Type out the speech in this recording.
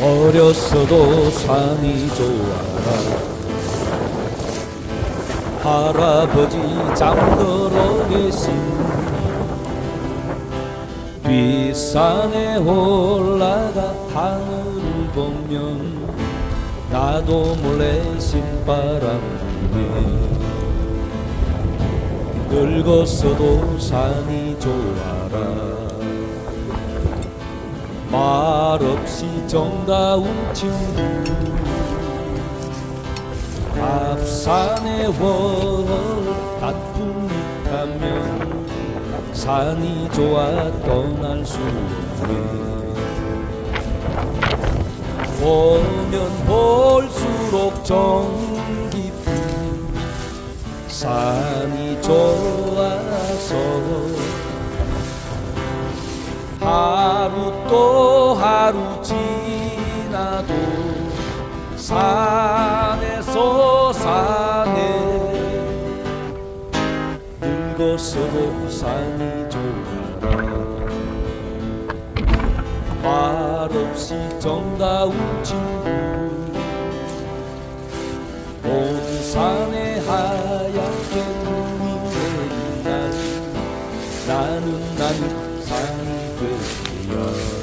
어렸어도 산이 좋아라. 할아버지 잠들어 계신 뒷산에 올라가 하늘을 보면 나도 몰래 신바람 부네. 늙었어도 산이 좋아라 말없이 정다운 친구. 앞산에 월 가뿐히 타면 산이 좋아 떠날 수 없네 보면 볼수록 정 깊은 산이 좋아서 하루 또 하루 지나도 산에서 산에 늙어서 산이 좋아라. 말없이 정다운 친구 온 산에 하얗게 눈이 내리나니 나는 나는 산이 되리라.